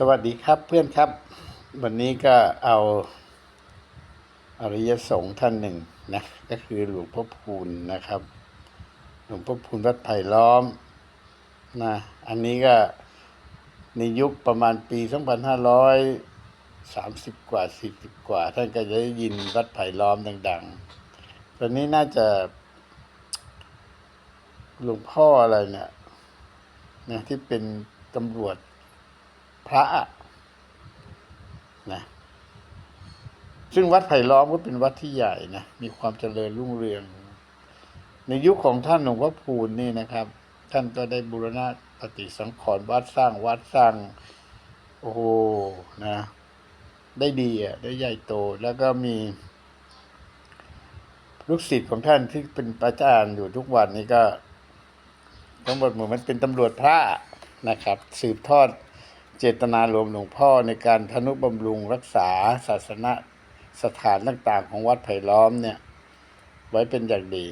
สวัสดีครับเพื่อนครับ วันนี้ก็เอาอริยสงฆ์ท่านหนึ่งนะก็คือหลวงพ่อพูนนะครับ หลวงพ่อพูนวัดไผ่ล้อมนะอันนี้ก็ในยุคประมาณปี 2530 กว่า 40 กว่า ท่านก็จะได้ยินวัดไผ่ล้อมดัง ๆ ตอนนี้น่าจะหลวงพ่ออะไรเนี่ยนะที่เป็นตำรวจ พระนะซึ่งวัดไผ่ล้อมก็เป็นวัดที่ใหญ่นะมีความเจริญรุ่งเรือง ในยุคของท่านหลวงพ่อพูนนี่นะครับ ท่านก็ได้บูรณะปฏิสังขรณ์วัดสร้างวัดสร้าง โอ้โหนะ ได้ดีอะได้ใหญ่โตแล้วก็มี ลูกศิษย์ของท่านที่เป็นอาจารย์อยู่ทุกวันนี้ก็ทั้งหมดเหมือนมันเป็นตำรวจพระนะครับ สืบทอด เจตนารวมหลวงพ่อในการทนุบำรุงรักษาศาสนสถานต่างๆ ของวัดไผ่ล้อมเนี่ย ไว้เป็นอย่างดี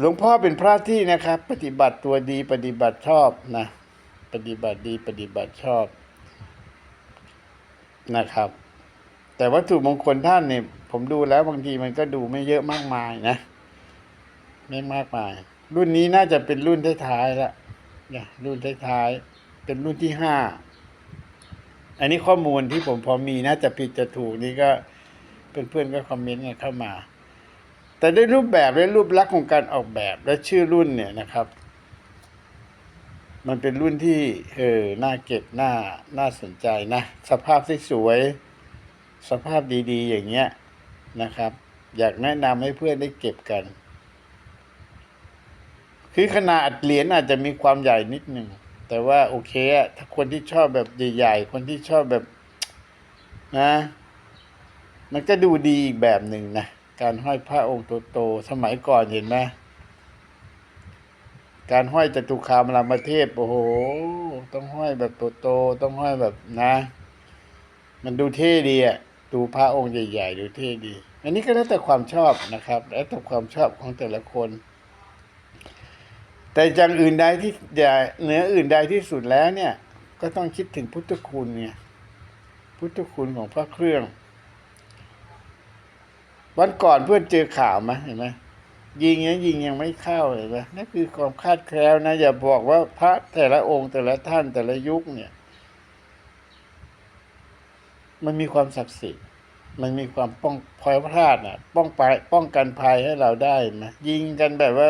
หลวงพ่อเป็นพระที่นะครับ ปฏิบัติตัวดีปฏิบัติชอบนะ ปฏิบัติดีปฏิบัติชอบนะครับ แต่วัตถุมงคลท่านเนี่ยผมดูแล้วบางทีมันก็ดูไม่เยอะมากมายนะ ไม่มากมาย รุ่นนี้น่าจะเป็นรุ่นท้ายๆแล้ว นะรุ่นท้ายๆเป็นรุ่นที่ห้าอันนี้ข้อมูลที่ผมพอมีนะจะผิดจะถูกนี่ก็เพื่อนๆก็คอมเมนต์กันเข้ามา แต่ด้วยรูปแบบและรูปลักษณ์ของการออกแบบและชื่อรุ่นเนี่ยนะครับ มันเป็นรุ่นที่เออน่าเก็บน่าน่าสนใจนะ สภาพสวยสภาพดีๆ อย่างเงี้ยนะครับ อยากแนะนำให้เพื่อนได้เก็บกัน คือขนาดเหรียญอาจจะมีความใหญ่นิดหนึ่งแต่ว่าโอเคอะถ้าคนที่ชอบแบบใหญ่ๆคนที่ชอบแบบนะ มันก็ดูดีอีกแบบหนึ่งนะการห้อยพระองค์โตๆสมัยก่อนเห็นไหมการห้อยจตุคามรามเทพโอ้โห ต้องห้อยแบบโตๆต้องห้อยแบบนะ มันดูเท่ดีอะดูพระองค์ใหญ่ๆดูเท่ดี อันนี้ก็แล้วแต่ความชอบนะครับ แล้วแต่ความชอบของแต่ละคน แต่อย่างอื่นใดที่อย่าเหนืออื่นใดที่สุดแล้วเนี่ย ก็ต้องคิดถึงพุทธคุณเนี่ยพุทธคุณของพระเครื่อง วันก่อนเพื่อนเจอข่าวไหมเห็นไหมยิงเนี้ยยิงยังไม่เข้าเห็นไหมนั่นคือความคาดแคล้วนะอย่าบอกว่าพระแต่ละองค์แต่ละท่านแต่ละยุคเนี่ย มันมีความศักดิ์สิทธิ์มันมีความป้องพลอยพลาดน่ะ ป้องไปป้องกันภัยให้เราได้นะยิงกันแบบว่า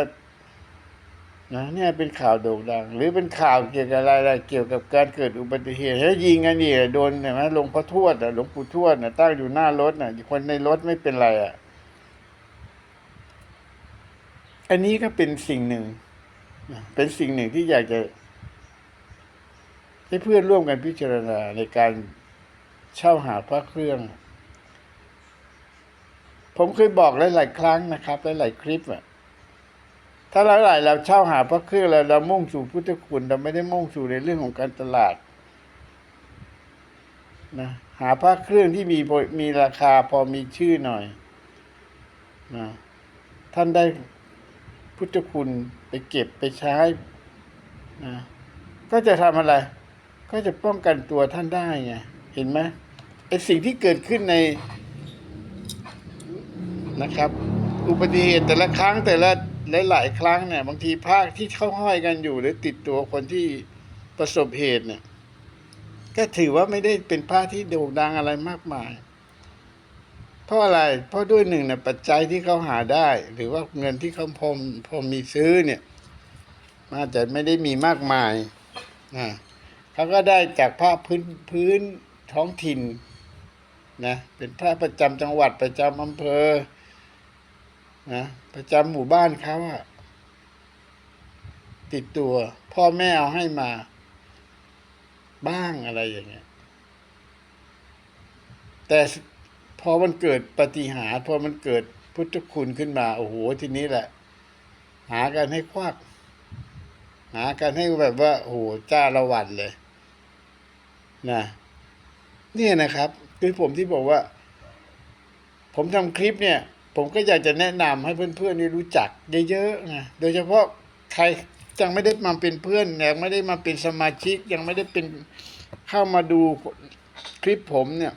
นะเนี่ยเป็นข่าวโด่งดัง หรือเป็นข่าวเกี่ยวกับอะไรๆเกี่ยวกับการเกิดอุบัติเหตุแล้วยิงกันนี่โดนเห็นไหมหลวงพ่อทวดอะหลวงปู่ทวดน่ะตั้งอยู่หน้ารถน่ะคนในรถไม่เป็นไรอะ อันนี้ก็เป็นสิ่งหนึ่ง เป็นสิ่งหนึ่งที่อยากจะ ให้เพื่อนร่วมกันพิจารณาในการเช่าหาพระเครื่อง ผมเคยบอกหลายๆครั้งนะครับหลายๆคลิปอะ ถ้าเราหลายเราเช่าหาพระเครื่องแล้วเรามุ่งสู่พุทธคุณเราไม่ได้มุ่งสู่ในเรื่องของการตลาดนะหาพระเครื่องที่มีมีราคาพอมีชื่อหน่อยนะท่านได้พุทธคุณไปเก็บไปใช้นะก็จะทำอะไร ก็จะป้องกันตัวท่านได้ไงเห็นไหมไอสิ่งที่เกิดขึ้นในนะครับ อุบัติเหตุแต่ละครั้งแต่ละ หลายๆครั้งเนี่ยบางทีภาคที่เข้าห้อยกันอยู่ หรือติดตัวคนที่ประสบเหตุเนี่ย ก็ถือว่าไม่ได้เป็นภาคที่โด่งดังอะไรมากมาย เพราะอะไรเพราะด้วยหนึ่งเนี่ยปัจจัยที่เขาหาได้ หรือว่าเงินที่เขาพอมพอมีซื้อเนี่ยมันอาจจะไม่ได้มีมากมายนะเขาก็ได้จากภาคพื้นพื้นท้องถิ่นนะเป็นพระประจำจังหวัดประจำอำเภอ นะประจำหมู่บ้านเขาอะติดตัว พ่อแม่เอาให้มา บ้างอะไรอย่างเงี้ย แต่พอมันเกิดปฏิหารพอมันเกิดพุทธคุณขึ้นมา โอ้โหทีนี้แหละ หากันให้ควัก หากันให้แบบว่า โอ้โหจ้าละวันเลย นะเนี่ยนะครับ คือผมที่บอกว่า ผมทำคลิปเนี่ย ผมก็อยากจะแนะนำให้เพื่อนๆได้รู้จักเยอะๆนะโดยเฉพาะใครยังไม่ได้มาเป็นเพื่อนยังไม่ได้มาเป็นสมาชิกยังไม่ได้เป็นเข้ามาดูคลิปผมเนี่ย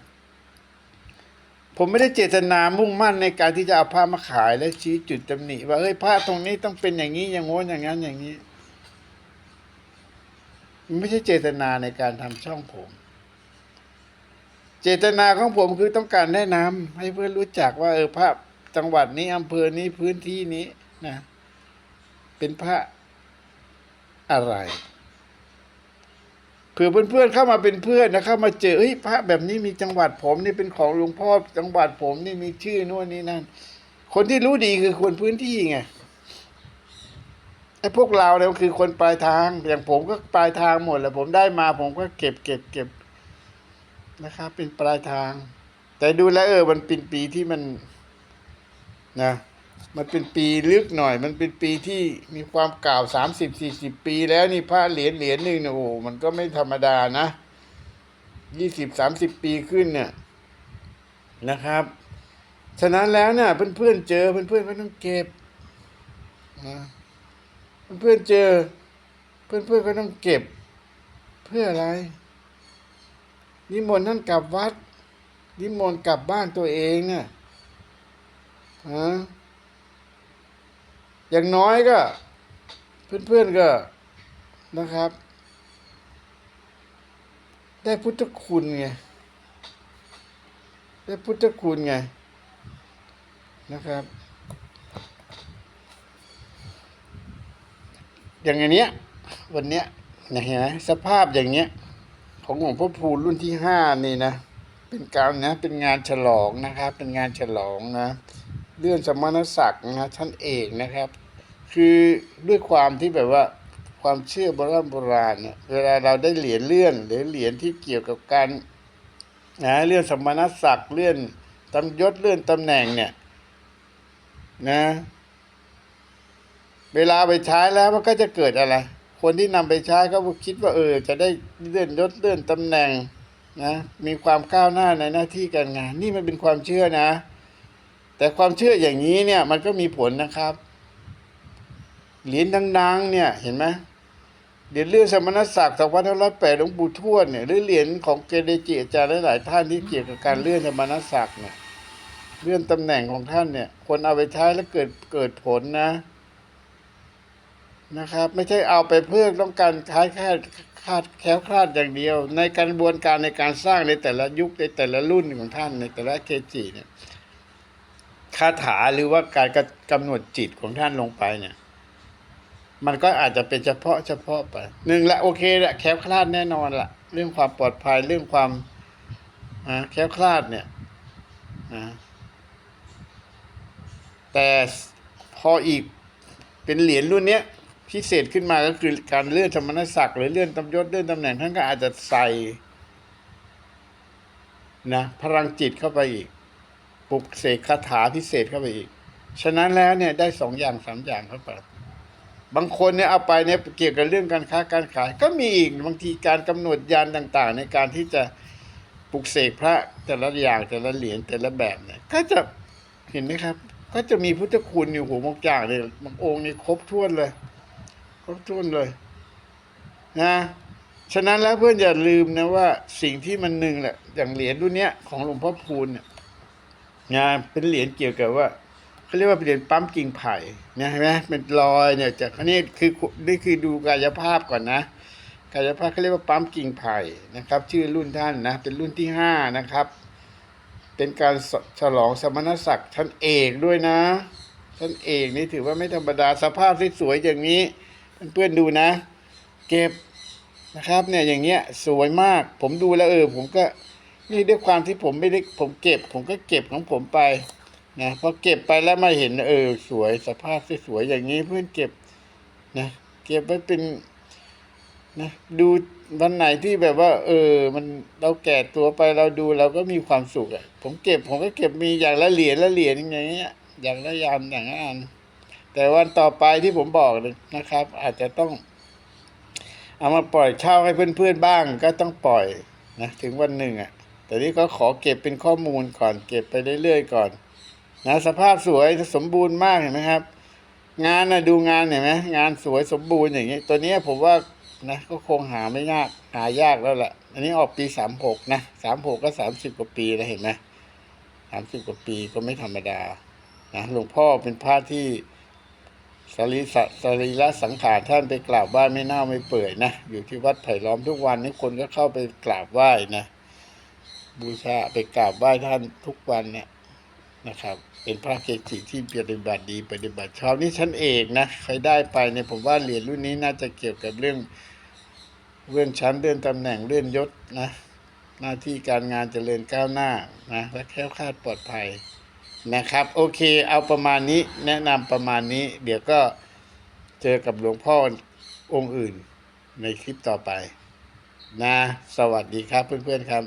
ผมไม่ได้เจตนามุ่งมั่นในการที่จะเอาผ้ามาขายและชี้จุดตำหนิว่าเฮ้ยผ้าตรงนี้ต้องเป็นอย่างนี้อย่างโน้นอย่างนั้นอย่างนี้มันไม่ใช่เจตนาในการทำช่องผม เจตนาของผมคือต้องการแนะนำให้เพื่อนรู้จักว่าเออพระ จังหวัดนี้อำเภอนี้พื้นที่นี้นะ เป็นพระอะไรเผื่อเพื่อนๆเข้ามาเป็นเพื่อนนะเข้ามาเจอเฮ้ยพระแบบนี้มีจังหวัดผมนี่เป็นของหลวงพ่อจังหวัดผมนี่มีชื่อโน่นนี่นั่นคนที่รู้ดีคือคนพื้นที่ไงไอ้พวกเราเนี่ยคือคนปลายทาง อย่างผมก็ปลายทางหมดแหละผมได้มาผมก็เก็บเก็บเก็บนะครับ เป็นปลายทาง แต่ดูแล้วเออมันเป็นปีที่มัน นะมันเป็นปีลึกหน่อย มันเป็นปีที่มีความเก่าสามสิบสี่สิบปีแล้วนี่พระเหรียญเหรียญหนึ่งเนี่ยโอ้โหมันก็ไม่ธรรมดานะยี่สิบสามสิบปีขึ้นเนี่ยนะครับ ฉะนั้นแล้วเนี่ยเพื่อนๆเจอเพื่อนๆก็ต้องเก็บนะเพื่อนๆเจอ เพื่อนๆก็ต้องเก็บ เพื่ออะไร นิมนต์ท่นกลับวัด นิมนต์กลับบ้านตัวเองเนี่ย ฮะอย่างน้อยก็ เพื่อนๆก็นะครับ ได้พุทธคุณไง ได้พุทธคุณไง นะครับ อย่างเนี้ย วันเนี้ยเห็นไหมสภาพอย่างเนี้ย ของหลวงพ่อพูรุ่นที่ห้านี่นะ เป็นการนะ เป็นงานฉลองนะครับ เป็นงานฉลองนะ เลื่อนสมณศักดิ์นะท่านเอกนะครับ คือด้วยความที่แบบว่าความเชื่อโบราณโบราณเนี่ยเวลาเราได้เหรียญเลื่อนหรือเหรียญที่เกี่ยวกับการนะเลื่อนสมณศักดิ์เลื่อนตำยศเลื่อนตำแหน่งเนี่ยนะเวลาไปใช้แล้วมันก็จะเกิดอะไร คนที่นำไปใช้ก็คิดว่าเออ จะได้เลื่อนยศเลื่อนตำแหน่งนะมีความก้าวหน้าในหน้าที่การงาน นี่มันเป็นความเชื่อนะ แต่ความเชื่ออย่างนี้เนี่ยมันก็มีผลนะครับ เหรียญดังๆ เนี่ยเห็นไหมเหรียญเลื่อนสมณศักดิ์สองพันห้าร้อยแปดหลวงปู่ทวดเนี่ยหรือเหรียญของเกเรจิอาจารย์หลายๆท่านที่เกี่ยวกับการเลื่อนสมณศักดิ์เนี่ยเลื่อนตำแหน่งของท่านเนี่ย คนเอาไปใช้แล้วเกิดเกิดผลนะนะครับ ไม่ใช่เอาไปเพื่อต้องการใช้แค่คาดแคล้วคลาดอย่างเดียว ในกระบวนการในการสร้างในแต่ละยุคในแต่ละรุ่นของท่านในแต่ละเกจิเนี่ย คาถาหรือว่าการกำหนดจิตของท่านลงไปเนี่ย มันก็อาจจะเป็นเฉพาะเฉพาะไปหนึ่งละโอเคละแคล้วคลาดแน่นอนละเรื่องความปลอดภัยเรื่องความอแคล้วคลาดเนี่ยนะแต่พออีกเป็นเหรียญรุ่นเนี้ยพิเศษขึ้นมาก็คือการเลื่อนสมณศักดิ์หรือเลื่อนตำยศเลื่อนตำแหน่งท่านก็อาจจะใส่นะพลังจิตเข้าไปอีก ปลุกเสกคาถาพิเศษเข้าไปอีก ฉะนั้นแล้วเนี่ยได้สองอย่างสามอย่างเข้าไปบางคนเนี่ยเอาไปเนี่ยเกี่ยวกับเรื่องการค้าการขาย ก็มีอีกบางทีการกำหนดยานต่างๆ ในการที่จะปลุกเสกพระแต่ละอย่างแต่ละเหรียญแต่ละแบบเนี่ยก็จะเห็นไหมครับ ก็จะมีพุทธคุณอยู่หัวบางอย่างเนี่ยบางองค์นี่ครบถ้วนเลย ครบถ้วนเลยนะฉะนั้นแล้วเพื่อนอย่าลืมนะว่าสิ่งที่มันหนึ่งแหละอย่างเหรียญรุ่นเนี้ยของหลวงพ่อพูนเนี่ย งานเป็นเหรียญเกี่ยวกับว่าเขาเรียกว่าเหรียญปั๊มกิ่งไผ่เนี่ยเห็นไหมเป็นรอยเนี่ยจากอันนี้คือนี่คือดูกายภาพก่อนนะ กายภาพเขาเรียกว่าปั๊มกิ่งไผ่นะครับ ชื่อรุ่นท่านนะ เป็นรุ่นที่ห้านะครับ เป็นการฉลองสมณศักดิ์ชั้นเอกด้วยนะชั้นเอกนี่ถือว่าไม่ธรรมดาสภาพที่สวยอย่างนี้เพื่อนๆดูนะ เก็บนะครับเนี่ยอย่างเงี้ยสวยมาก ผมดูแล้วเออผมก็ นี่ด้วยความที่ผมไม่ได้ผมเก็บ ผมก็เก็บของผมไปนะพอเก็บไปแล้วมาเห็นเออสวยสภาพสวยอย่างนี้เพื่อนเก็บนะเก็บไว้เป็นนะดูวันไหนที่แบบว่า เออ มันเราแก่ตัวไปเราดูเราก็มีความสุขอะ ผมเก็บผมก็เก็บมีอย่างละเหรียญละเหรียญอย่างเงี้ย อย่างละยามอย่างละอันแต่วันต่อไปที่ผมบอกนะครับ อาจจะต้อง เอามาปล่อยเช่าให้เพื่อนๆบ้าง ก็ต้องปล่อยนะถึงวันหนึ่งอะ แต่นี่ก็ขอเก็บเป็นข้อมูลก่อนเก็บไปเรื่อยๆก่อนนะสภาพสวยสมบูรณ์มากเห็นไหมครับ งานนะดูงานเห็นไหมงานสวยสมบูรณ์อย่างนี้ ตัวนี้ผมว่านะก็คงหาไม่ยากหายากแล้วแหละอันนี้ออกปีสามหกนะสามหกก็สามสิบกว่าปีแล้วเห็นไหมสามสิบกว่าปีก็ไม่ธรรมดานะหลวงพ่อเป็นพระที่สรีสสรีระสังขารท่านไปกราบไหว้ไม่เน่าไม่เปื่อยนะ อยู่ที่วัดไผ่ล้อมทุกวันนี้คนก็เข้าไปกราบไหว้นะ บูชาไปกราบไหว้ท่านทุกวันเนี่ยนะครับ เป็นพระเกจิที่ปฏิบัติดีปฏิบัติชอบนี่ชั้นเอกนะใครได้ไปเนี่ยผมว่าเหรียญรุ่นนี้น่าจะเกี่ยวกับเรื่องเรื่องชั้นเลื่อนตำแหน่งเลื่อนยศนะหน้าที่การงานเจริญก้าวหน้านะและแค้วคาดปลอดภัยนะครับ โอเค เอาประมาณนี้แนะนำประมาณนี้ เดี๋ยวก็เจอกับหลวงพ่อองค์อื่นในคลิปต่อไป นะ สวัสดีครับเพื่อนๆครับ